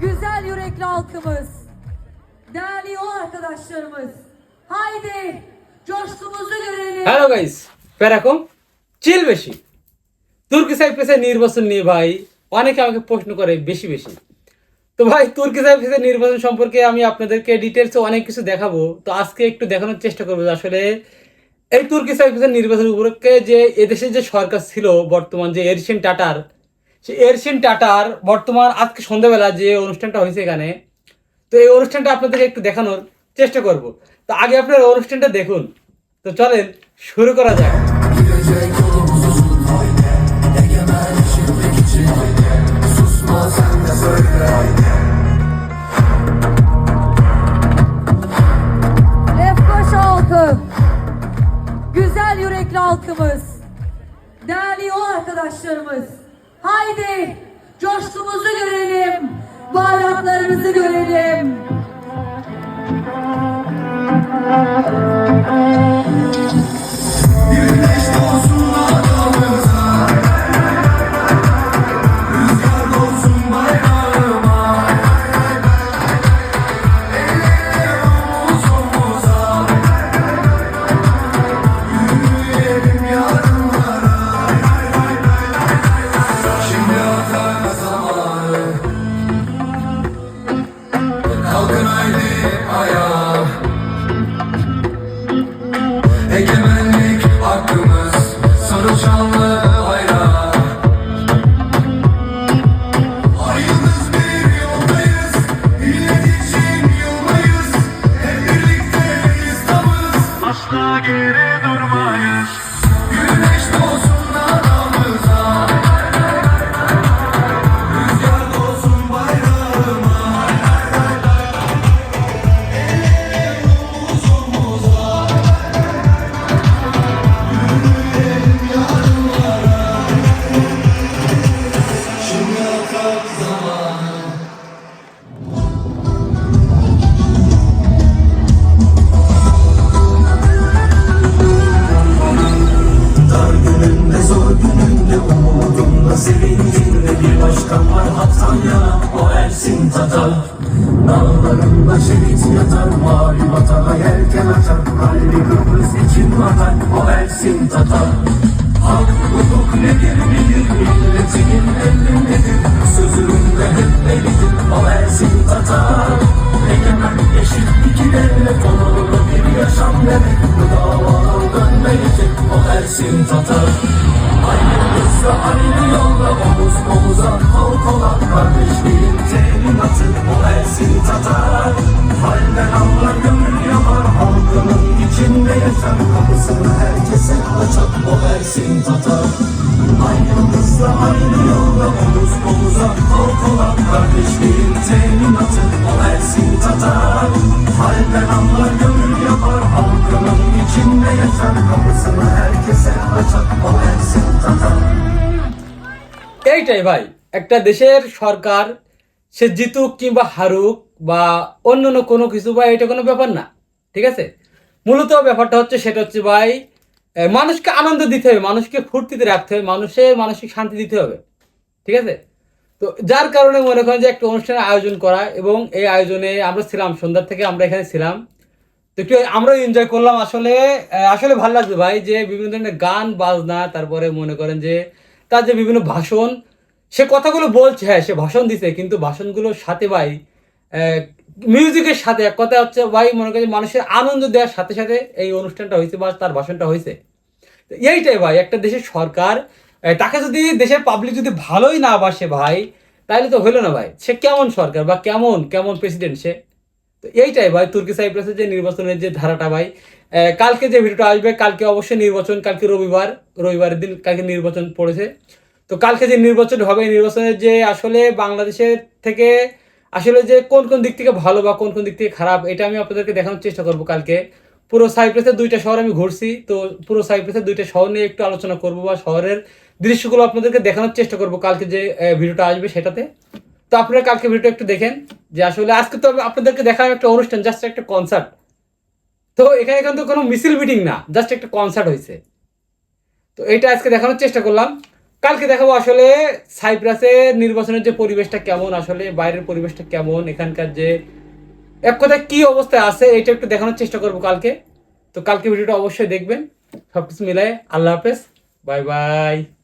güzel yürekli halkımız, değerli yol arkadaşlarımız, haydi coşkumuzu görelim. Hello guys এরকম চিল বেশি তুর্কি সাইপ্রাসের নির্বাচন নিয়ে ভাই অনেকে আমাকে প্রশ্ন করে বেশি বেশি তো ভাই তুর্কি সাইপ্রাসের নির্বাচন সম্পর্কে আমি আপনাদেরকে ডিটেলসে অনেক কিছু দেখাবো। তো আজকে একটু দেখানোর চেষ্টা করব আসলে এই তুর্কি সাইপ্রাসের নির্বাচন উপলক্ষে যে এদেশে যে সরকার ছিল বর্তমান যে এরশিয়ান টাটার সেই এরশিন টাটার বর্তমান আজকে সন্ধ্যাবেলা যে অনুষ্ঠানটা হয়েছে এখানে তো এই অনুষ্ঠানটা আপনাদেরকে একটু দেখানোর চেষ্টা করব। তো আগে আপনারা অনুষ্ঠানটা দেখুন। তো চলেন শুরু করা যাক। Güzel yürekli halkımız, değerli yol arkadaşlarımız, haydi coşkumuzu görelim, bayraklarımızı görelim. Take it. Var hattan yana o Ersin Tatar. Dağlarında şehit yatar mavi vatana yelken açar Kalbi Kıbrıs için vatan o Ersin Tatar. Hak hukuk nedir bilir milletinin elindedir Sözünde hep o Ersin Tatar Aynı hızla aynı yolda omuz omuza halk olan kardeşliğin teminatı o Ersin Tatar Halden anlar gönül yapar halkının içinde yaşar kapısını herkese açar o Ersin Tatar Aynı hızla aynı yolda omuz omuza halk olan kardeşliğin teminatı o Ersin Tatar Halden anlar এইটাই ভাই, একটা দেশের সরকার, সে জিতুক কিংবা হারুক বা অন্য অন্য কোনো কিছু বা এটা কোনো ব্যাপার না, ঠিক আছে? মূলত ব্যাপারটা হচ্ছে সেটা হচ্ছে ভাই মানুষকে আনন্দ দিতে হবে, মানুষকে ফুর্তিতে রাখতে হবে মানুষের মানসিক শান্তি দিতে হবে, ঠিক আছে? তো যার কারণে মনে করেন যে একটা অনুষ্ঠানের আয়োজন করা এবং এই আয়োজনে আমরা ছিলাম, সন্ধ্যার থেকে আমরা এখানে ছিলাম। একটু আমরাও এনজয় করলাম। আসলে আসলে ভালো লাগছে ভাই যে বিভিন্ন ধরনের গান, বাজনা, তারপরে মনে করেন যে তার যে বিভিন্ন ভাষণ, সে কথাগুলো বলছে হ্যাঁ সে ভাষণ দিছে, কিন্তু ভাষণগুলোর সাথে ভাই মিউজিকের সাথে এক কথা হচ্ছে ভাই, মনে করেন মানুষের আনন্দ দেওয়ার সাথে সাথে এই অনুষ্ঠানটা হয়েছে বা তার ভাষণটা হয়েছে। এইটাই ভাই, একটা দেশের সরকার তাকে যদি দেশের পাবলিক যদি ভালোই না বাসে ভাই তাহলে তো হইল না ভাই। সে কেমন সরকার বা কেমন কেমন প্রেসিডেন্ট সে? তো এইটাই ভাই, তুর্কি সাইপ্রাসের যে নির্বাচনের যে ধারাটা ভাই কালকে যে ভিডিওটা আসবে, কালকে অবশ্যই নির্বাচন, কালকে রবিবার, রবিবারের দিন কালকে নির্বাচন পড়েছে। তো কালকে যে নির্বাচন হবে নির্বাচনের যে আসলে বাংলাদেশের থেকে আসলে যে কোন কোন দিক থেকে ভালো বা কোন কোন দিক থেকে খারাপ, এটা আমি আপনাদেরকে দেখানোর চেষ্টা করব কালকে। পুরো সাইপ্রাসের দুইটা শহর আমি ঘুরছি, তো পুরো সাইপ্রাসের দুইটা শহর নিয়ে একটু আলোচনা করব বা শহরের দৃশ্যগুলো আপনাদেরকে দেখানোর চেষ্টা করব কালকে যে ভিডিওটা আসবে সেটাতে। তো আপনারা কালকে ভিডিওটা একটু দেখেন যে আসলে আজকে তো আপনাদেরকে দেখালাম একটা অনুষ্ঠান জাস্ট একটা কনসার্ট তো এখানে কিন্তু কোনো মিছিল মিটিং না জাস্ট একটা কনসার্ট হয়েছে। তো এটা আজকে দেখানোর চেষ্টা করলাম। কালকে দেখাবো আসলে সাইপ্রাসের নির্বাচনের যে পরিবেশটা কেমন, আসলে বাইরের পরিবেশটা কেমন, এখানকার যে এক কথায় কী অবস্থায় আছে, এটা একটু দেখানোর চেষ্টা করব কালকে। তো কালকে ভিডিওটা অবশ্যই দেখবেন। সব কিছু মিলায় আল্লাহ হাফেজ। Bye bye.